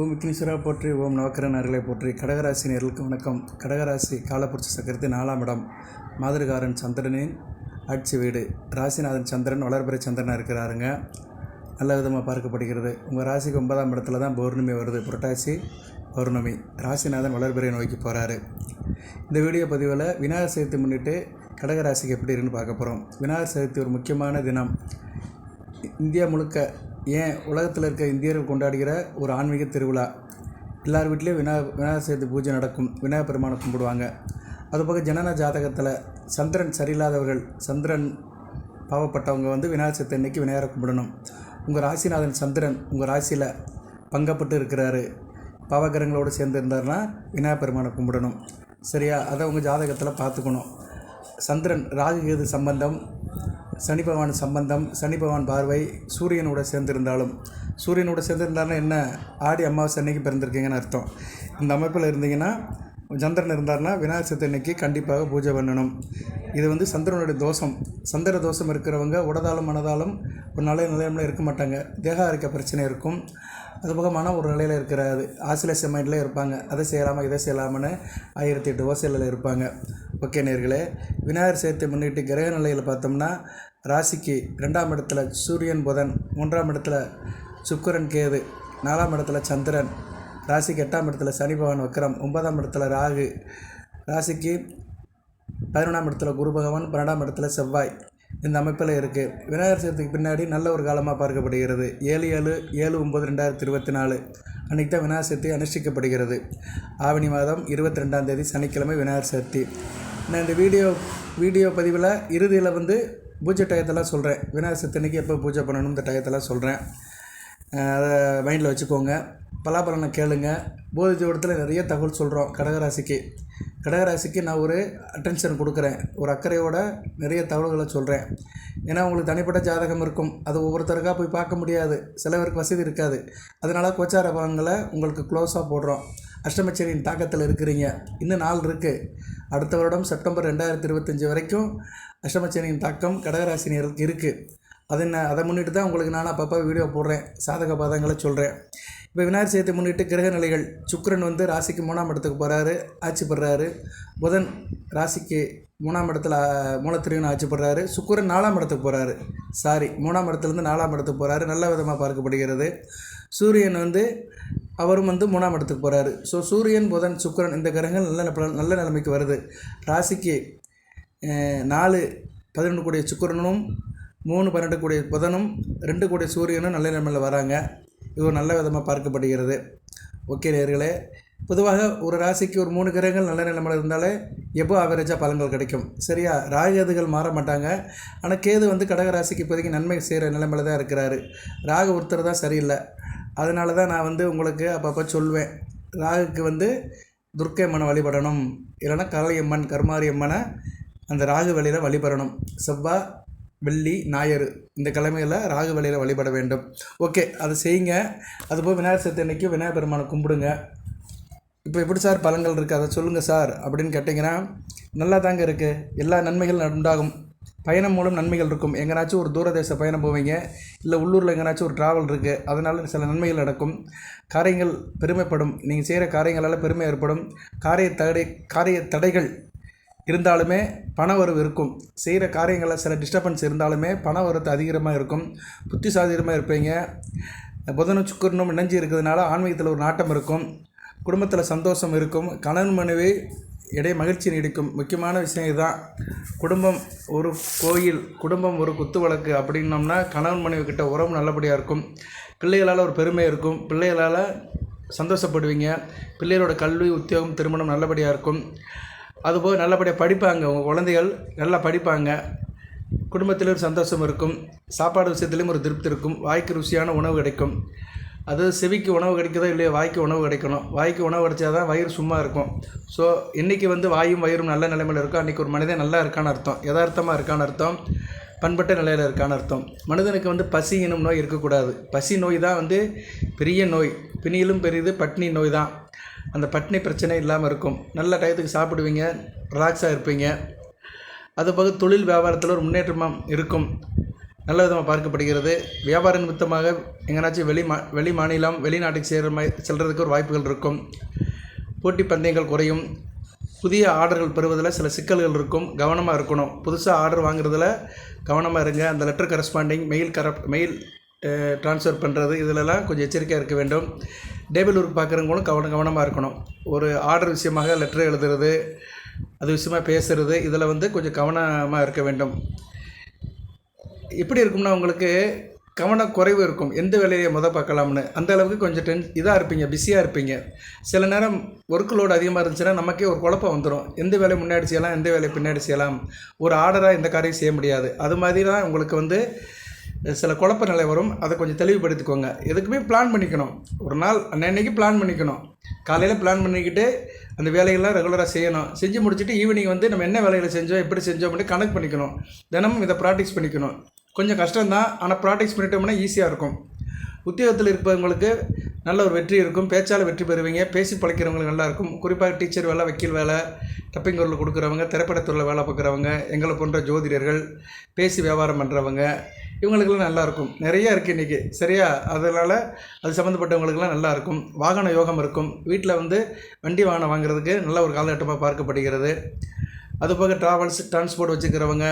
ஓம் விக்னேஸ்வரா போற்றி ஓம் நவக்கரனர்களை போற்றி. கடகராசி நேர்களுக்கு வணக்கம். கடகராசி காலப்புருஷ சக்கரத்து நாலாம் இடம். மாதிரிகாரன் சந்திரனின் ஆட்சி வீடு. ராசிநாதன் சந்திரன் வளர்பிறை சந்திரனாக இருக்கிறாருங்க. நல்ல விதமாக பார்க்கப்படுகிறது. உங்கள் ராசிக்கு ஒன்பதாம் இடத்துல தான் பௌர்ணமி வருது. புரட்டாசி பௌர்ணமி. ராசிநாதன் வளர்பிறை நோக்கி போகிறாரு இந்த வீடியோ பதிவில் விநாயகர் சதுர்த்தி முன்னிட்டு கடகராசிக்கு எப்படி இருக்குன்னு பார்க்க போகிறோம் விநாயகர் சதுர்த்தி ஒரு முக்கியமான தினம். இந்தியா முழுக்க ஏன் உலகத்தில் இருக்க இந்தியர்கள் கொண்டாடுகிற ஒரு ஆன்மீக திருவிழா? எல்லார் வீட்லேயும் வினா விநாயகர் சதுர்த்தி பூஜை நடக்கும். விநாயகர் பெருமானை கும்பிடுவாங்க. அதுபோக ஜனன ஜாதகத்தில் சந்திரன் சரியில்லாதவர்கள் சந்திரன் பாவப்பட்டவங்க வந்து விநாயகர் சதுர்த்தி அன்னைக்கு விநாயகரை கும்பிடணும். உங்கள் ராசிநாதன் சந்திரன் உங்கள் ராசியில் பங்கப்பட்டு இருக்கிறாரு. பாவகிரகங்களோடு சேர்ந்து இருந்தார்னா விநாயகர் பெருமானை கும்பிடணும். சரியா? அதை உங்கள் ஜாதகத்தில் பார்த்துக்கணும். சந்திரன் ராகு கேது சம்பந்தம் சனி பகவான் சம்பந்தம் சனி பகவான் பார்வை சூரியனோட சேர்ந்திருந்தாலும். சூரியனோட சேர்ந்திருந்தாலும் என்ன? ஆடி அமாவாசை அன்னைக்கு பிறந்திருக்கீங்கன்னு அர்த்தம். இந்த அமைப்பில் இருந்தீங்கன்னா சந்திரன் இருந்தாருன்னா விநாயகர் சதுர்த்தி அன்னைக்கு கண்டிப்பாக பூஜை பண்ணணும். இது வந்து சந்திரனுடைய தோஷம். சந்திர தோஷம் இருக்கிறவங்க உடதாலும் மனதாலும் ஒரு நல்ல நிலையில் இருக்க மாட்டாங்க. தேக ஆரோக்கிய பிரச்சனை இருக்கும். அதுபோக மனம் ஒரு நிலையில் இருக்கிறாது. ஆசிலேஷன் மைண்டில் இருப்பாங்க. அதை செய்யலாமா இதை செய்யலாமான்னு ஆயிரத்தி எட்டு ஓசையில் இருப்பாங்க. ஓகே நேர்களே விநாயகர் சதுர்த்தி முன்னிட்டு கிரக நிலையில் பார்த்தோம்னா ராசிக்கு ரெண்டாம் இடத்துல சூரியன் புதன் மூன்றாம் இடத்துல சுக்கரன் கேது நாலாம் இடத்துல சந்திரன் ராசிக்கு எட்டாம் இடத்துல சனி பகவான் வக்கரம் ஒன்பதாம் இடத்துல ராகு. ராசிக்கு பதினொன்றாம் இடத்துல குரு பகவான் பன்னெண்டாம் இடத்துல செவ்வாய். இந்த அமைப்பில் இருக்குது விநாயகர் சதுர்த்திக்கு பின்னாடி நல்ல ஒரு காலமாக பார்க்கப்படுகிறது. ஏழு ஏழு ஏழு ஒம்பது ரெண்டாயிரத்தி இருபத்தி நாலு. அன்றைக்கி தான் விநாயகர் சதுர்த்தி அனுஷ்டிக்கப்படுகிறது. ஆவணி மாதம் இருபத்தி ரெண்டாம் தேதி சனிக்கிழமை விநாயகர் சதுர்த்தி. நான் இந்த வீடியோ வீடியோ பதிவில் இறுதியில் வந்து பூஜை டயத்தெல்லாம் சொல்கிறேன் விநாயகர் சதுர்த்தி அன்னைக்கு எப்போ பூஜை பண்ணணும் இந்த டயத்தெல்லாம் சொல்கிறேன் அதை மைண்டில் வச்சுக்கோங்க. பலாபலனை கேளுங்க. போதி ஜோடத்தில் நிறைய தகவல் சொல்கிறோம் கடகராசிக்கு. கடகராசிக்கு நான் ஒரு அட்டென்ஷன் கொடுக்குறேன். ஒரு அக்கறையோட நிறைய தகவல்களை சொல்கிறேன் ஏன்னா உங்களுக்கு தனிப்பட்ட ஜாதகம் இருக்கும். அது ஒவ்வொருத்தருக்காக போய் பார்க்க முடியாது. சில பேருக்கு வசதி இருக்காது. அதனால் கோச்சார பலன்களை உங்களுக்கு க்ளோஸாக போடுறோம். அஷ்டமச்சரியின் தாக்கத்தில் இருக்கிறீங்க. இன்னும் நாள் இருக்குது அடுத்த வருடம் செப்டம்பர் ரெண்டாயிரத்தி இருபத்தஞ்சி வரைக்கும் அஷ்டமச்சரியின் தாக்கம் கடகராசினியருக்கு இருக்குது அதை நான் அதை முன்னிட்டு தான் உங்களுக்கு நான் அப்பப்போ வீடியோ போடுறேன் சாதக பாதங்களை சொல்கிறேன் இப்போ விநாயகர் சதுர்த்தி முன்னிட்டு கிரக நிலைகள் சுக்கிரன் வந்து ராசிக்கு மூணாம் இடத்துக்கு போகிறாரு ஆட்சி பெறாரு புதன் ராசிக்கு மூணாம் இடத்துல மூலத்திரியும் ஆட்சி பெறாரு சுக்கிரன் நாலாம் இடத்துக்கு போகிறாரு சாரி மூணாம் இடத்துலேருந்து நாலாம் இடத்துக்கு போகிறாரு நல்ல விதமாக பார்க்கப்படுகிறது. சூரியன் வந்து அவரும் வந்து மூணாம் இடத்துக்கு போகிறாரு ஸோ சூரியன் புதன் சுக்கிரன் இந்த கிரகங்கள் நல்ல நல்ல நிலைமைக்கு வருது. ராசிக்கு நாலு பதினொன்று கூடிய சுக்கரனும் மூணு பன்னெண்டு கூடிய புதனும் ரெண்டு கூடிய சூரியனும் நல்ல நிலைமையில் வராங்க. இது ஒரு நல்ல விதமாக பார்க்கப்படுகிறது. ஓகே நேர்களே பொதுவாக ஒரு ராசிக்கு ஒரு மூணு கிரகங்கள் நல்ல நிலைமையில் இருந்தாலே எப்போ ஆவரேஜாக பலன்கள் கிடைக்கும். சரியா? ராகதுகள் மாற மாட்டாங்க. ஆனால் கேது வந்து கடக ராசிக்கு இப்போதைக்கு நன்மை செய்கிற நிலைமையில் தான் இருக்கிறாரு. ராகு ஒருத்தர் தான் சரியில்லை. அதனால தான் நான் வந்து உங்களுக்கு அப்பப்போ சொல்வேன். ராகுக்கு வந்து துர்க்கை அம்மனை வழிபடணும். இல்லைன்னா கலையம்மன் கருமாரியம்மனை அந்த ராகு வழியில் வழிபடணும். செவ்வாய் வெள்ளி ஞாயிறு இந்த கிழமையில் ராகு வேலையில் வழிபட வேண்டும். ஓகே அதை செய்யுங்க. அதுபோல் விநாயகர் சதுர்த்தி அன்னைக்கு விநாயகர் பெருமானை கும்பிடுங்க. இப்போ எப்படி சார் பழங்கள் இருக்குது அதை சொல்லுங்கள் சார் அப்படின்னு கேட்டிங்கன்னா நல்லா தாங்க இருக்குது எல்லா நன்மைகளும் உண்டாகும். பயணம் மூலம் நன்மைகள் இருக்கும். எங்கேனாச்சும் ஒரு தூரதேச பயணம் போவீங்க இல்லை உள்ளூரில் எங்கேனாச்சும் ஒரு ட்ராவல் இருக்குது அதனால் சில நன்மைகள் நடக்கும். காரியங்கள் பெருமைப்படும். நீங்கள் செய்கிற காரியங்களால் பெருமை ஏற்படும். காரிய தடை காரிய தடைகள் இருந்தாலுமே பண வரவு இருக்கும். செய்கிற காரியங்களில் சில டிஸ்டர்பன்ஸ் இருந்தாலுமே பண வரத்து அதிகமாக இருக்கும். புத்திசாலிதமாக இருப்பீங்க. புதனும் சுக்கரனும் இணைஞ்சு இருக்கிறதுனால ஆன்மீகத்தில் ஒரு நாட்டம் இருக்கும். குடும்பத்தில் சந்தோஷம் இருக்கும். கணவன் மனைவி இடையே மகிழ்ச்சி நீடிக்கும். முக்கியமான விஷயம் இதுதான். குடும்பம் ஒரு கோயில் குடும்பம் ஒரு குத்து வழக்கு அப்படின்னோம்னா கணவன் மனைவி கிட்ட உறவு நல்லபடியாக இருக்கும். பிள்ளைகளால் ஒரு பெருமை இருக்கும். பிள்ளைகளால் சந்தோஷப்படுவீங்க. பிள்ளைகளோட கல்வி உத்தியோகம் திருமணம் நல்லபடியாக இருக்கும். அதுபோல் நல்லபடியாக படிப்பாங்க. உங்கள் குழந்தைகள் நல்லா படிப்பாங்க. குடும்பத்தில் ஒரு சந்தோஷம் இருக்கும். சாப்பாடு விஷயத்துலேயும் ஒரு திருப்தி இருக்கும். வாய்க்கு ருசியான உணவு கிடைக்கும். அது செவிக்கு உணவு கிடைக்குதோ இல்லையோ வாய்க்கு உணவு கிடைக்கணும். வாய்க்கு உணவு கிடைச்சா தான் வயிறு சும்மா இருக்கும். ஸோ இன்றைக்கி வந்து வாயும் வயிறும் நல்ல நிலைமையில் இருக்கும் அன்றைக்கி ஒரு மனிதன் நல்லா இருக்கான்னு அர்த்தம். யதார்த்தமாக இருக்கான்னு அர்த்தம். பண்பட்ட நிலையில் இருக்கான்னு அர்த்தம். மனிதனுக்கு வந்து பசி எனும் நோய் இருக்கக்கூடாது. பசி நோய் தான் வந்து பெரிய நோய். பிணியிலும் பெரியது பட்னி நோய் தான். அந்த பட்னி பிரச்சனை இல்லாமல் இருக்கும். நல்ல டயத்துக்கு சாப்பிடுவீங்க ரிலாக்ஸாக இருப்பீங்க. அது போக தொழில் வியாபாரத்தில் ஒரு முன்னேற்றமாக இருக்கும். நல்ல விதமாக பார்க்கப்படுகிறது. வியாபார நிமித்தமாக எங்கேனாச்சும் வெளி மா வெளி மாநிலம் வெளிநாட்டுக்கு சேர்கிற மாதிரி செல்கிறதுக்கு ஒரு வாய்ப்புகள் இருக்கும். போட்டி பந்தயங்கள் குறையும். புதிய ஆர்டர்கள் பெறுவதில் சில சிக்கல்கள் இருக்கும். கவனமாக இருக்கணும். புதுசாக ஆர்டர் வாங்குறதில் கவனமாக இருங்க. அந்த லெட்டர் கரஸ்பாண்டிங் மெயில் கரப் மெயில் ட்ரான்ஸ்ஃபர் பண்ணுறது இதிலெல்லாம் கொஞ்சம் எச்சரிக்கையாக இருக்க வேண்டும். டேபிள் ஒர்க் பார்க்குறவங்களும் கவனம் கவனமாக இருக்கணும். ஒரு ஆர்டர் விஷயமாக லெட்டர் எழுதுறது அது விஷயமாக பேசுகிறது இதில் வந்து கொஞ்சம் கவனமாக இருக்க வேண்டும். எப்படி இருக்கும்னா உங்களுக்கு கவனக்குறைவு இருக்கும். எந்த வேலையை மொதல் பார்க்கலாம்னு. அந்த அளவுக்கு கொஞ்சம் டென் இதாக இருப்பீங்க பிஸியாக இருப்பீங்க. சில நேரம் ஒர்க் லோடு அதிகமாக இருந்துச்சுன்னா நமக்கே ஒரு குழப்பம் வந்துடும் எந்த வேலையை முன்னாடி செய்யலாம் எந்த வேலையை பின்னாடி செய்யலாம். ஒரு ஆர்டராக எந்த காரியம் செய்ய முடியாது. அது மாதிரி தான் உங்களுக்கு வந்து சில குழப்ப நிலை வரும். அதை கொஞ்சம் தெளிவுபடுத்திக்கோங்க. எதுக்குமே பிளான் பண்ணிக்கணும். ஒரு நாள் அன்னன்னைக்கு பிளான் பண்ணிக்கணும். காலையில் பிளான் பண்ணிக்கிட்டு அந்த வேலைகள்லாம் ரெகுலராக செய்யணும். செஞ்சு முடிச்சுட்டு ஈவினிங் வந்து நம்ம என்ன வேலைகளை செஞ்சோம் எப்படி செஞ்சோம் அப்படின்னு கனெக்ட் பண்ணிக்கணும். தினமும் இதை ப்ராக்டிஸ் பண்ணிக்கணும். கொஞ்சம் கஷ்டம்தான் ஆனால் ப்ராக்டிஸ் பண்ணிட்டோம்னா ஈஸியாக இருக்கும். உத்தியோகத்தில் இருப்பவங்களுக்கு நல்ல ஒரு வெற்றி இருக்கும். பேச்சால் வெற்றி பெறுவீங்க. பேசி பழைக்கிறவங்களுக்கு நல்லா இருக்கும். குறிப்பாக டீச்சர் வேலை வக்கீல் வேலை டப்பிங் குரல் கொடுக்குறவங்க திரைப்படத்துறையில் வேலை பார்க்குறவங்க எங்களை போன்ற ஜோதிடர்கள் பேசி வியாபாரம் பண்ணுறவங்க இவங்களுக்கெல்லாம் நல்லாயிருக்கும் நிறையா இருக்குது இன்றைக்கி சரியா? அதனால் அது சம்மந்தப்பட்டவங்களுக்கெல்லாம் நல்லாயிருக்கும் வாகன யோகம் இருக்கும். வீட்டில் வந்து வண்டி வாகனம் வாங்குறதுக்கு நல்ல ஒரு காலகட்டமாக பார்க்கப்படுகிறது. அதுபோக ட்ராவல்ஸ் டிரான்ஸ்போர்ட் வச்சுக்கிறவங்க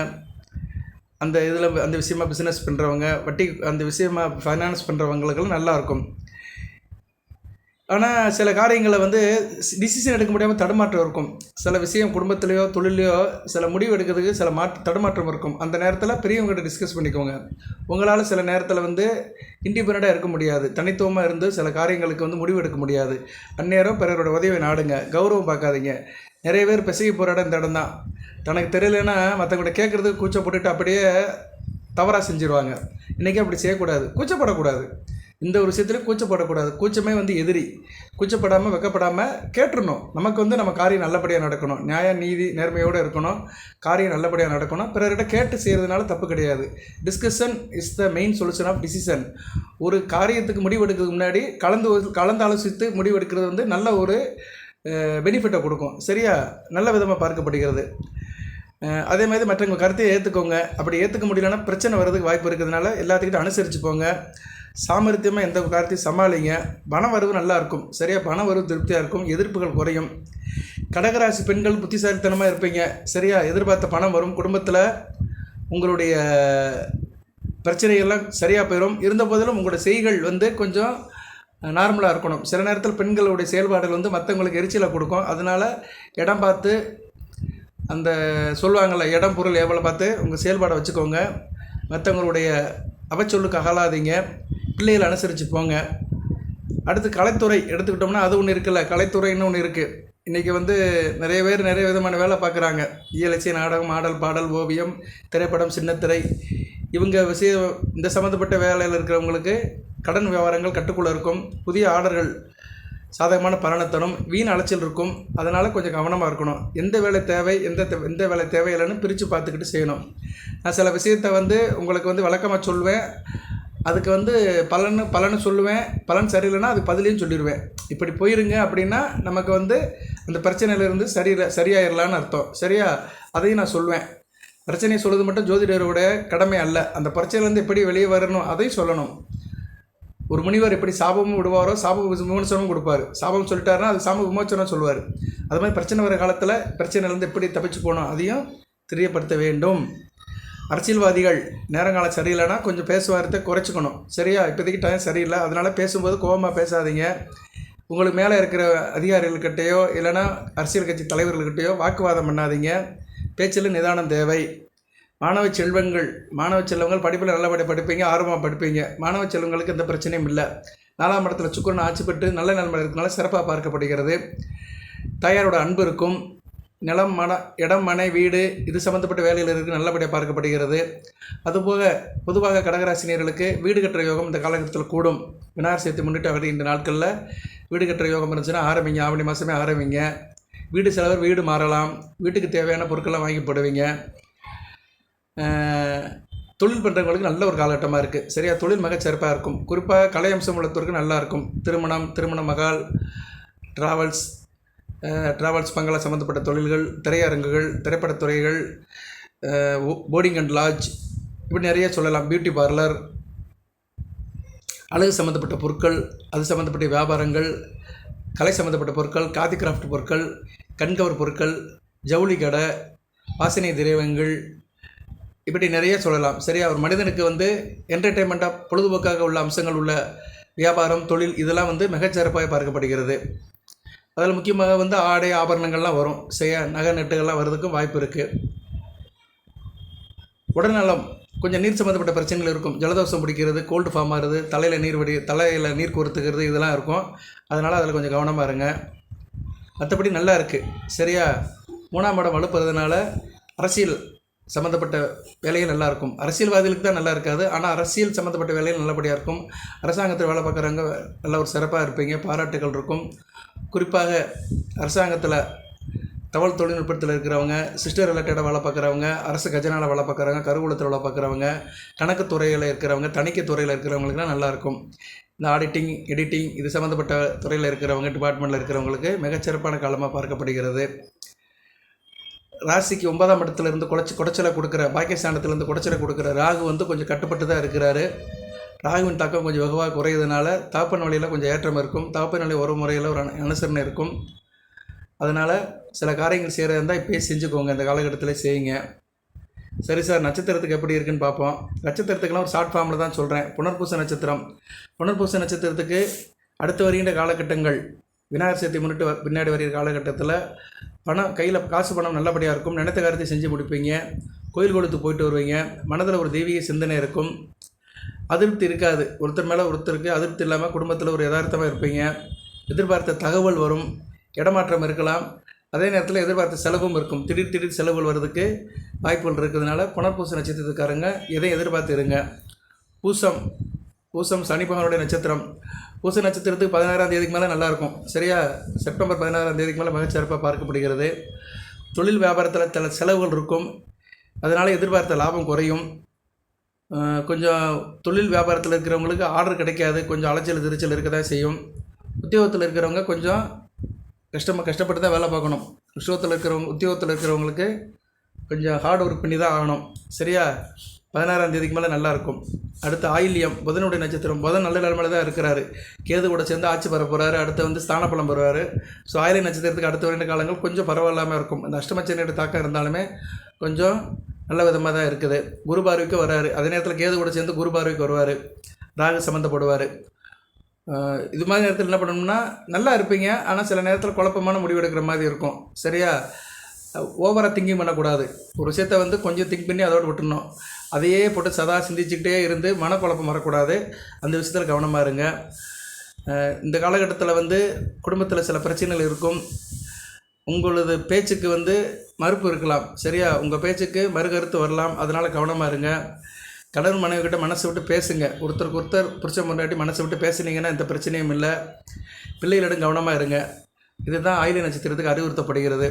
அந்த இதில் அந்த விஷயமா பிஸ்னஸ் பண்ணுறவங்க வட்டி அந்த விஷயமா ஃபைனான்ஸ் பண்ணுறவங்களுக்கெல்லாம் நல்லாயிருக்கும் ஆனால் சில காரியங்களை வந்து டிசிஷன் எடுக்க முடியாமல் தடுமாற்றம் இருக்கும். சில விஷயம் குடும்பத்திலையோ தொழிலையோ சில முடிவு எடுக்கிறதுக்கு சில மாற்று தடுமாற்றம் இருக்கும். அந்த நேரத்தில் பெரியவங்ககிட்ட டிஸ்கஸ் பண்ணிக்கோங்க. உங்களால் சில நேரத்தில் வந்து இண்டிபெண்ட்டாக இருக்க முடியாது. தனித்துவமாக இருந்து சில காரியங்களுக்கு வந்து முடிவு எடுக்க முடியாது. அந்நேரம் பிறரோட உதவியை நாடுங்க. கௌரவம் பார்க்காதீங்க. நிறைய பேர் பிசகி போராட இந்த இடம் தான். தனக்கு தெரியலன்னா மற்றவங்கள்ட்ட கேட்குறதுக்கு கூச்சப்பட்டுட்டு அப்படியே தவறாக செஞ்சிருவாங்க. இன்றைக்கி அப்படி செய்யக்கூடாது. கூச்சப்படக்கூடாது. இந்த ஒரு விஷயத்துலையும் கூச்சப்படக்கூடாது. கூச்சமே வந்து எதிரி. கூச்சப்படாமல் வெக்கப்படாமல் கேட்டுறணும். நமக்கு வந்து நம்ம காரியம் நல்லபடியாக நடக்கணும். நியாய நீதி நேர்மையோடு இருக்கணும். காரியம் நல்லபடியாக நடக்கணும். பிறர்கிட்ட கேட்டு செய்கிறதுனால தப்பு கிடையாது. Discussion is the main solution of decision ஒரு காரியத்துக்கு முடிவெடுக்கிறதுக்கு முன்னாடி கலந்து கலந்து ஆலோசித்து முடிவெடுக்கிறது வந்து நல்ல ஒரு பெனிஃபிட்டை கொடுக்கும். சரியா? நல்ல விதமாக பார்க்கப்படுகிறது. அதே மாதிரி மற்றவங்க கருத்தையை ஏற்றுக்கோங்க அப்படி ஏற்றுக்க முடியலன்னா பிரச்சனை வர்றதுக்கு வாய்ப்பு இருக்கிறதுனால எல்லாத்துக்கிட்ட அனுசரித்து போங்க சாமர்த்தியமாக எந்த காரத்தையும் சமாளிங்க. பண வரவு நல்லா இருக்கும். சரியா? பண வரவு திருப்தியாக இருக்கும். எதிர்ப்புகள் குறையும். கடகராசி பெண்கள் புத்திசாலித்தனமாக இருப்பீங்க. சரியாக எதிர்பார்த்த பணம் வரும். குடும்பத்தில் உங்களுடைய பிரச்சனைகள்லாம் சரியாக போயிடும் இருந்த போதிலும் உங்களோட செய்கள் வந்து கொஞ்சம் நார்மலாக இருக்கணும். சில நேரத்தில் பெண்களுடைய செயல்பாடுகள் வந்து மற்றவங்களுக்கு எரிச்சலை கொடுக்கும். அதனால் இடம் பார்த்து அந்த சொல்லுவாங்கள்ல இடம் பொருள் எவ்வளோ பார்த்து உங்கள் செயல்பாடை வச்சுக்கோங்க. மற்றவங்களுடைய அவச்சொல்லுக்கு அகலாதீங்க. பிள்ளைகளை அனுசரித்து போங்க. அடுத்து கலைத்துறை எடுத்துக்கிட்டோம்னா அது ஒன்று இருக்குல்ல கலைத்துறைன்னு ஒன்று இருக்குது இன்றைக்கி வந்து நிறைய பேர் நிறைய விதமான வேலை பார்க்குறாங்க. இயலட்சிய நாடகம் ஆடல் பாடல் ஓவியம் திரைப்படம் சின்னத்திரை. இவங்க விஷயம் இந்த சம்மந்தப்பட்ட வேலையில் இருக்கிறவங்களுக்கு கடன் விவகாரங்கள் கட்டுக்குள்ளே இருக்கும். புதிய ஆர்டர்கள் சாதகமான பலனை தரும் வீண் அலைச்சல் இருக்கும். அதனால் கொஞ்சம் கவனமாக இருக்கணும். எந்த வேலை தேவை எந்த எந்த வேலை தேவையில்லைன்னு பிரித்து பார்த்துக்கிட்டு செய்யணும். நான் சில விஷயத்தை வந்து உங்களுக்கு வந்து வழக்கமாக சொல்லுவேன் அதுக்கு வந்து பலன் பலன் சொல்லுவேன். பலன் சரியில்லைன்னா அது பதிலையும் சொல்லிடுவேன் இப்படி போயிருங்க அப்படின்னா நமக்கு வந்து அந்த பிரச்சனையிலேருந்து சரி சரியாயிடலான்னு அர்த்தம். சரியா? அதையும் நான் சொல்லுவேன் பிரச்சனையை சொல்வது மட்டும் ஜோதிடரோட கடமை அல்ல. அந்த பிரச்சனையிலேருந்து எப்படி வெளியே வரணும் அதையும் சொல்லணும். ஒரு முனிவர் எப்படி சாபமும் விடுவாரோ சாப விமோசனமும் கொடுப்பாரு. சாபம் சொல்லிட்டாருன்னா அது சாப விமோசனம் சொல்லுவார். அது மாதிரி பிரச்சனை வர காலத்தில் பிரச்சனையிலேருந்து எப்படி தப்பிச்சு போகணும் அதையும் தெரியப்படுத்த வேண்டும். அரசியல்வாதிகள் நேரங்காலம் சரியில்லைன்னா கொஞ்சம் பேசுவாரத்தை குறைச்சிக்கணும். சரியா? இப்போதைக்கு டைம் சரியில்லை. அதனால் பேசும்போது கோபமாக பேசாதீங்க. உங்களுக்கு மேலே இருக்கிற அதிகாரிகள்கிட்டயோ இல்லைன்னா அரசியல் கட்சி தலைவர்கள்கிட்டயோ வாக்குவாதம் பண்ணாதீங்க. பேச்சில் நிதானம் தேவை. மாணவ செல்வங்கள் மாணவ செல்வங்கள் படிப்பில் நல்லபடியாக படிப்பீங்க ஆர்வமாக படிப்பீங்க. மாணவ செல்வங்களுக்கு எந்த பிரச்சனையும் இல்லை. நாலாம் இடத்துல சுக்கரன் ஆட்சி பெற்று நல்ல நன்மை இருக்கனால சிறப்பாக பார்க்கப்படுகிறது. தாயாரோட அன்பு இருக்கும். நிலம் மன இடம் மனை வீடு இது சம்மந்தப்பட்ட வேலையில் இருக்கு நல்லபடியாக பார்க்கப்படுகிறது. அதுபோக பொதுவாக கடகராசினியர்களுக்கு வீடு கட்டுற யோகம் இந்த காலகட்டத்தில் கூடும். விநாயகர் சேர்த்து முன்னிட்டு வருகின்ற நாட்களில் வீடு கட்டுற யோகம் இருந்துச்சுன்னா ஆரம்பிங்க. ஆவணி மாதமே ஆரம்பிங்க. வீடு செலவர் வீடு மாறலாம். வீட்டுக்கு தேவையான பொருட்கள்லாம் வாங்கி போடுவீங்க. தொழில் பண்ணுறவங்களுக்கு நல்ல ஒரு காலகட்டமாக இருக்குது சரியா? தொழில் மிகச் சிறப்பாக இருக்கும். குறிப்பாக கலை அம்சம் உள்ளத்தோருக்கு நல்லா இருக்கும். திருமணம் திருமண மகால் ட்ராவல்ஸ் ட்ராவல்ஸ் பங்களா சம்மந்தப்பட்ட தொழில்கள் திரையரங்குகள் திரைப்படத்துறைகள் போர்டிங் அண்ட் லாட்ஜ் இப்படி நிறைய சொல்லலாம். பியூட்டி பார்லர் அழகு சம்மந்தப்பட்ட பொருட்கள் அது சம்மந்தப்பட்ட வியாபாரங்கள் கலை சம்மந்தப்பட்ட பொருட்கள் காதி கிராஃப்ட் பொருட்கள் கண்கவர் பொருட்கள் ஜவுளி கடை வாசனை திரவியங்கள் இப்படி நிறைய சொல்லலாம். சரியா? ஒரு மனிதனுக்கு வந்து என்டர்டெயின்மெண்ட்டாக பொழுதுபோக்காக உள்ள அம்சங்கள் உள்ள வியாபாரம் தொழில் இதெல்லாம் வந்து மிகச்சிறப்பாக பார்க்கப்படுகிறது. அதில் முக்கியமாக வந்து ஆடை ஆபரணங்கள்லாம் வரும். செய்ய நகை நட்டுகள்லாம் வர்றதுக்கும் வாய்ப்பு இருக்குது உடல்நலம் கொஞ்சம் நீர் சம்மந்தப்பட்ட பிரச்சனைகள் இருக்கும். ஜலதோஷம் பிடிக்கிறது கோல்டு ஃபார்ம் ஆகுறது தலையில் நீர் வடி தலையில் நீர் கோர்த்துக்கிறது இதெல்லாம் இருக்கும். அதனால் அதில் கொஞ்சம் கவனமாக இருங்க. மற்றபடி நல்லா இருக்குது சரியா? மூணாம் இடம் வலுப்புறதுனால அரசியல் சம்மந்தப்பட்ட வேலைகள் நல்லா இருக்கும் அரசியல்வாதிகளுக்கு தான் நல்லா இருக்காது ஆனால் அரசியல் சம்மந்தப்பட்ட வேலைகள் நல்லபடியாக இருக்கும். அரசாங்கத்தில் வேலை பார்க்குறவங்க நல்ல ஒரு சிறப்பாக இருப்பீங்க. பாராட்டுகள் இருக்கும். குறிப்பாக அரசாங்கத்தில் தகவல் தொழில்நுட்பத்தில் இருக்கிறவங்க சிஸ்டர் ரிலேட்டடாக வேலை பார்க்குறவங்க அரசு கஜனாவில் வேலை பார்க்குறவங்க கருவூலத்தில் வேலை பார்க்குறவங்க கணக்கு துறையில் இருக்கிறவங்க தணிக்கை துறையில் இருக்கிறவங்களுக்குலாம் நல்லாயிருக்கும். இந்த ஆடிட்டிங் எடிட்டிங் இது சம்மந்தப்பட்ட துறையில் இருக்கிறவங்க டிபார்ட்மெண்ட்டில் இருக்கிறவங்களுக்கு மிகச்சிறப்பான காலமாக பார்க்கப்படுகிறது. ராசிக்கு ஒன்பதாம் இடத்துல இருந்து குறைச்சி குடைச்சலை கொடுக்குற பாக்கியஸ்தானத்துலேருந்து குடைச்சலை கொடுக்குற ராகு வந்து கொஞ்சம் கட்டுப்பட்டு தான் இருக்கிறாரு. ராகுவின் தாக்கம் கொஞ்சம் வெகுவாக குறையுதுனால தாப்பன் வழியில் கொஞ்சம் ஏற்றம் இருக்கும். தாப்பன் வழி ஒரு முறையில் ஒரு அனுசரணை இருக்கும். அதனால் சில காரியங்கள் செய்கிறதா இருந்தால் இப்பயே செஞ்சுக்கோங்க. இந்த காலகட்டத்தில் செய்யுங்க. சரி சார் நட்சத்திரத்துக்கு எப்படி இருக்குன்னு பார்ப்போம். நட்சத்திரத்துக்கெல்லாம் ஒரு ஷார்ட் ஃபார்மில் தான் சொல்கிறேன் புனர்பூச நட்சத்திரம். புனர்பூச நட்சத்திரத்துக்கு அடுத்து வருகின்ற காலகட்டங்கள். விநாயகர் சதுர்த்தி முன்னிட்டு பின்னாடி வருகிற காலகட்டத்தில் பணம் கையில் காசு பணம் நல்லபடியாக இருக்கும். நினைத்த காரியத்தை செஞ்சு முடிப்பீங்க. கோயில் கொடுத்து போயிட்டு வருவீங்க. மனதில் ஒரு தெய்வீக சிந்தனை இருக்கும். அதிருப்தி இருக்காது. ஒருத்தர் மேலே ஒருத்தருக்கு அதிருப்தி இல்லாமல் குடும்பத்தில் ஒரு யதார்த்தமாக இருப்பீங்க. எதிர்பார்த்த தகவல் வரும். இடமாற்றம் இருக்கலாம். அதே நேரத்தில் எதிர்பார்த்த செலவும் இருக்கும். திடீர் திடீர் செலவுகள் வர்றதுக்கு வாய்ப்புகள் இருக்கிறதுனால புனர்பூச நட்சத்திரத்துக்காரங்க எதை எதிர்பார்த்து இருங்க. பூசம் பூசம் சனி பகவானுடைய நட்சத்திரம். பூச நட்சத்திரத்துக்கு பதினாறாம் தேதிக்கு மேலே நல்லாயிருக்கும். சரியா? செப்டம்பர் பதினாறாம் தேதிக்கு மேலே மிகச்சிறப்பாக பார்க்கப்படுகிறது. தொழில் வியாபாரத்தில் சில செலவுகள் இருக்கும். அதனால் எதிர்பார்த்த லாபம் குறையும். கொஞ்சம் தொழில் வியாபாரத்தில் இருக்கிறவங்களுக்கு ஆர்டர் கிடைக்காது. கொஞ்சம் அலைச்சல் திருச்சல் இருக்க தான் செய்யும். உத்தியோகத்தில் இருக்கிறவங்க கொஞ்சம் கஷ்டமாக கஷ்டப்பட்டு தான் வேலை பார்க்கணும். உத்தியோகத்தில் இருக்கிறவங்க உத்தியோகத்தில் இருக்கிறவங்களுக்கு கொஞ்சம் ஹார்ட் ஒர்க் பண்ணி தான் ஆகணும். சரியா? பதினாறாம் தேதிக்கு மேலே நல்லாயிருக்கும் அடுத்து ஆயில்யம் புதனுடைய நட்சத்திரம். புதன் நல்ல நிலமையில தான் இருக்கிறாரு. கேது கூட சேர்ந்து ஆட்சி பெற போகிறாரு அடுத்து வந்து ஸ்தானப்பலம் பெறுவார். ஸோ ஆயிலிய நட்சத்திரத்துக்கு அடுத்த வருட காலங்கள் கொஞ்சம் பரவாயில்லாமல் இருக்கும். இந்த அஷ்டமச்சனியோட தாக்கம் இருந்தாலுமே கொஞ்சம் நல்ல விதமாக தான் இருக்குது. குரு பார்வைக்கு வராரு. அதே நேரத்தில் கேது கூட சேர்ந்து குரு பார்வைக்கு வருவார். ராகு சம்மந்தப்படுவார் இது மாதிரி நேரத்தில் என்ன பண்ணணும்னா நல்லா இருப்பீங்க. ஆனால் சில நேரத்தில் குழப்பமான முடிவு எடுக்கிற மாதிரி இருக்கும். சரியா? ஓவராக திங்கிங் பண்ணக்கூடாது. ஒரு விஷயத்த வந்து கொஞ்சம் திங்க் பண்ணி அதோடு விட்டுணும் அதையே போட்டு சதா சிந்திச்சுக்கிட்டே இருந்து மனக்குழப்பம் வரக்கூடாது. அந்த விஷயத்தில் கவனமாக இருங்க. இந்த காலகட்டத்தில் வந்து குடும்பத்தில் சில பிரச்சனைகள் இருக்கும். உங்களது பேச்சுக்கு வந்து மறுப்பு இருக்கலாம். சரியா? உங்கள் பேச்சுக்கு மறுகருத்து வரலாம். அதனால் கவனமாக இருங்க. கடன் மனைவிக்கிட்ட மனசை விட்டு பேசுங்க. ஒருத்தருக்கு ஒருத்தர் புருஷன் முன்னாடி மனசை விட்டு பேசுனீங்கன்னா எந்த பிரச்சனையும் இல்லை. பிள்ளைகளிடம் கவனமாக இருங்க. இதுதான் ஆயிலிய நட்சத்திரத்துக்கு அறிவுறுத்தப்படுகிறது.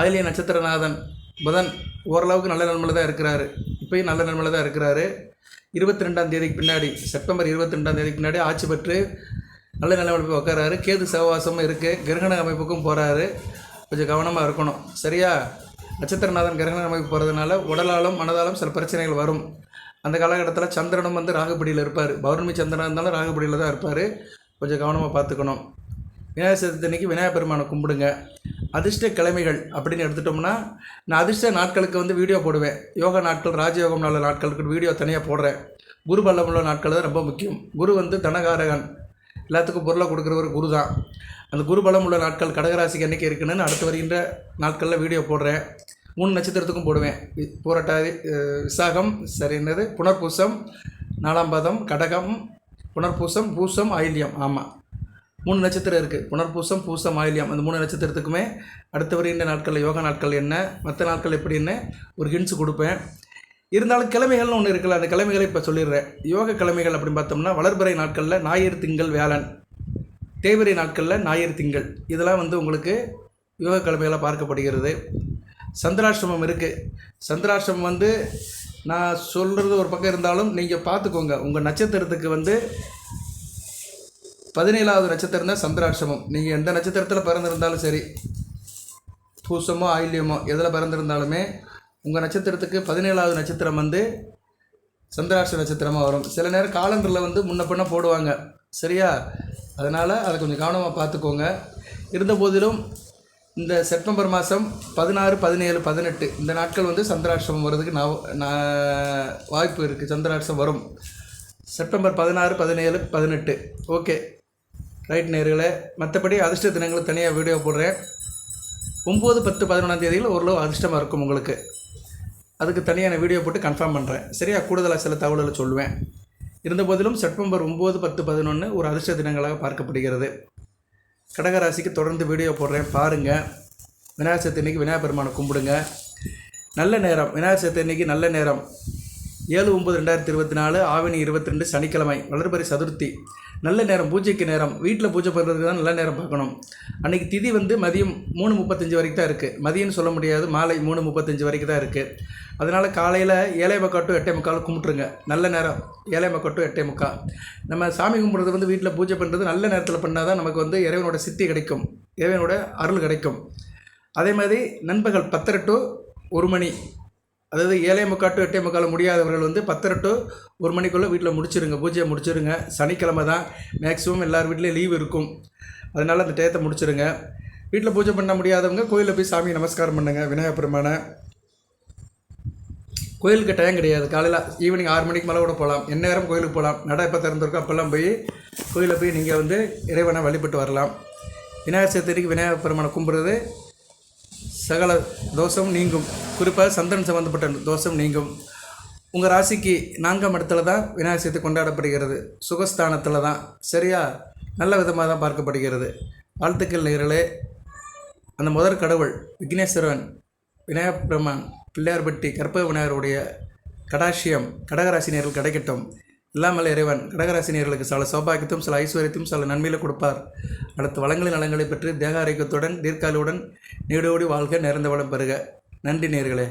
ஆயிலிய நட்சத்திரநாதன் புதன் ஓரளவுக்கு நல்ல நிலமையில் தான் இருக்கிறாரு. இப்பயும் நல்ல நிலமையில் தான் இருக்கிறாரு. இருபத்தி ரெண்டாம் தேதிக்கு பின்னாடி செப்டம்பர் இருபத்தி ரெண்டாம் தேதிக்கு பின்னாடி ஆட்சி பெற்று நல்ல நிலமையில் போய் உட்காராரு கேது சகவாசமும் இருக்குது கிரகண அமைப்புக்கும் போகிறாரு கொஞ்சம் கவனமாக இருக்கணும். சரியா? நட்சத்திரநாதன் கிரகண அமைப்பு போகிறதுனால உடலாலும் மனதாலும் சில பிரச்சனைகள் வரும். அந்த காலகட்டத்தில் சந்திரனும் வந்து ராகுபடியில் இருப்பார். பௌர்ணமி சந்திரனாக இருந்தாலும் ராகுபடியில் தான் இருப்பார். கொஞ்சம் கவனமாக பார்த்துக்கணும். விநாயகர் சதுர்த்தி அன்னைக்கு விநாயகர் பெருமானை கும்பிடுங்க. அதிர்ஷ்ட கிழமைகள் அப்படின்னு எடுத்துட்டோம்னா நான் அதிர்ஷ்ட நாட்களுக்கு வந்து வீடியோ போடுவேன். யோகா நாட்கள் ராஜயோகம் நல்ல நாட்களுக்கு வீடியோ தனியாக போடுறேன். குரு பலம் உள்ள நாட்கள் தான் ரொம்ப முக்கியம். குரு வந்து தனகாரகன். எல்லாத்துக்கும் பொருளை கொடுக்குறவர் குரு தான் அந்த குரு பலம் உள்ள நாட்கள் கடகராசிக்கு என்றைக்கு இருக்குன்னு அடுத்து வருகின்ற நாட்களில் வீடியோ போடுறேன். மூணு நட்சத்திரத்துக்கும் போடுவேன். வி- விசாகம் சரி என்னது? புனர்பூசம் நாலாம் பாதம் கடகம் புனர்பூசம் பூசம் ஆயில்யம் ஆமாம் மூணு நட்சத்திரம் இருக்குது புனர்பூசம் பூசம் ஆயில்யம் அந்த மூணு நட்சத்திரத்துக்குமே அடுத்த வருகின்ற நாட்களில் யோகா நாட்கள் என்ன மற்ற நாட்கள் எப்படின்னு ஒரு ஹிண்ட்ஸ் கொடுப்பேன். இருந்தாலும் கிழமைகள்னு ஒன்று இருக்குல்ல அந்த கிழமைகளை இப்போ சொல்லிடுறேன். யோக கிழமைகள் அப்படின்னு பார்த்தோம்னா வளர்பிறை நாட்களில் ஞாயிறு திங்கள் வேளன் தேய்பிறை நாட்களில் ஞாயிறு திங்கள். இதெல்லாம் வந்து உங்களுக்கு யோக கிழமைகளாக பார்க்கப்படுகிறது. சந்திராஷ்டமம் இருக்குது சந்திராஷ்டமம் வந்து நான் சொல்கிறது ஒரு பக்கம் இருந்தாலும் நீங்கள் பார்த்துக்கோங்க. உங்கள் நட்சத்திரத்துக்கு வந்து பதினேழாவது நட்சத்திரம் தான் சந்திராட்சமம். நீங்கள் எந்த நட்சத்திரத்தில் பிறந்திருந்தாலும் சரி பூசமோ ஆயில்யமோ எதில் பிறந்திருந்தாலுமே உங்கள் நட்சத்திரத்துக்கு பதினேழாவது நட்சத்திரம் வந்து சந்திராட்ச நட்சத்திரமாக வரும். சில நேரம் காலண்டரில் வந்து முன்ன பண்ண போடுவாங்க. சரியா? அதனால் அதை கொஞ்சம் கவனமாக பார்த்துக்கோங்க. இருந்த போதிலும் இந்த செப்டம்பர் மாதம் பதினாறு பதினேழு பதினெட்டு இந்த நாட்கள் வந்து சந்திராஷ்டமம் வர்றதுக்கு நான் வாய்ப்பு இருக்குது சந்திராட்சம் வரும். செப்டம்பர் பதினாறு பதினேழு பதினெட்டு. ஓகே. ரைட் நேர்களை மற்றபடி அதிர்ஷ்ட தினங்களை தனியாக வீடியோ போடுறேன். ஒம்பது பத்து பதினொன்றாம் தேதியில் ஓரளவு அதிர்ஷ்டமாக இருக்கும் உங்களுக்கு. அதுக்கு தனியாக நான் வீடியோ போட்டு கன்ஃபார்ம் பண்ணுறேன் சரியா? கூடுதலாக சில தகவல்களை சொல்லுவேன். இருந்த போதிலும் செப்டம்பர் ஒம்பது பத்து பதினொன்று ஒரு அதிர்ஷ்ட தினங்களாக பார்க்கப்படுகிறது. கடகராசிக்கு தொடர்ந்து வீடியோ போடுறேன். பாருங்கள் விநாயகர் சதுர்த்தி அன்னைக்கு விநாயகர் பெருமானை கும்பிடுங்க. நல்ல நேரம். விநாயகர் சதுர்த்தி அன்னைக்கு நல்ல நேரம். ஏழு ஒம்பது ரெண்டாயிரத்தி இருபத்தி நாலு ஆவணி இருபத்தி ரெண்டு சனிக்கிழமை வளர்பறை சதுர்த்தி. நல்ல நேரம் பூஜைக்கு நேரம். வீட்டில் பூஜை பண்ணுறதுக்கு தான் நல்ல நேரம் பார்க்கணும். அன்றைக்கி திதி வந்து மதியம் மூணு முப்பத்தஞ்சு வரைக்கும் தான் இருக்குது மதியம்னு சொல்ல முடியாது மாலை மூணு முப்பத்தஞ்சு வரைக்கும் தான் இருக்குது அதனால் காலையில் ஏழை முக்கால் எட்டை எட்டே முக்கால் கும்பிட்ருங்க நல்ல நேரம். ஏழை முக்கால் எட்டை எட்டே முக்கால். நம்ம சாமி கும்பிட்றது வந்து வீட்டில் பூஜை பண்ணுறது நல்ல நேரத்தில் பண்ணால் தான் நமக்கு வந்து இறைவனோட சித்தி கிடைக்கும். இறைவனோட அருள் கிடைக்கும். அதே மாதிரி நண்பகல் பத்தரை டு ஒரு மணி அதாவது ஏழை முக்கால் டு எட்டே முக்கால் முடியாதவர்கள் வந்து பத்தரை டு ஒரு மணிக்குள்ளே வீட்டில் முடிச்சிருங்க பூஜையை முடிச்சிருங்க. சனிக்கிழமை தான் மேக்ஸிமம் எல்லார் வீட்லேயும் லீவ் இருக்கும். அதனால் அந்த டயத்தை முடிச்சிருங்க. வீட்டில் பூஜை பண்ண முடியாதவங்க கோயிலில் போய் சாமி நமஸ்காரம் பண்ணுங்கள் விநாயகர் பெருமானை. கோயிலுக்கு டைம் கிடையாது. காலையில் ஈவினிங் ஆறு மணிக்கு மேலே கூட போகலாம் என் நேரம் கோயிலுக்கு போகலாம் நடை எப்போ திறந்திருக்கோ அப்போல்லாம் போய் கோயிலில் போய் நீங்கள் வந்து இறைவனை வழிபட்டு வரலாம். விநாயகர் சதுர்த்திக்கு விநாயகர் பெருமானை கும்பிட்றது சகல தோஷம் நீங்கும். குறிப்பாக சந்திரன் சம்பந்தப்பட்ட தோஷம் நீங்கும். உங்கள் ராசிக்கு நான்காம் இடத்துல தான் விநாயகர் சதுர்த்தி கொண்டாடப்படுகிறது. சுகஸ்தானத்தில் தான். சரியா? நல்ல விதமாக தான் பார்க்கப்படுகிறது. வாழ்த்துக்கள் நேர்களே அந்த முதற் கடவுள் விக்னேஸ்வரன் விநாயகப் பிரம்மன் பிள்ளையார்பட்டி கற்பக விநாயகருடைய கடாசியம் கடகராசி நேரில் கிடைக்கட்டும். இல்லாமல் இறைவன் கடகராசினியர்களுக்கு சில சௌபாகியத்தையும் சில ஐஸ்வர்யத்தையும் சில நன்மையில கொடுப்பார். அடுத்து வளங்களின் நலங்களை பெற்று தேக ஆரோக்கியத்துடன் தீர்க்காலுடன் நீடோடி வாழ்க நிறைந்த வளம் பெறுக. நன்றி நேர்களே.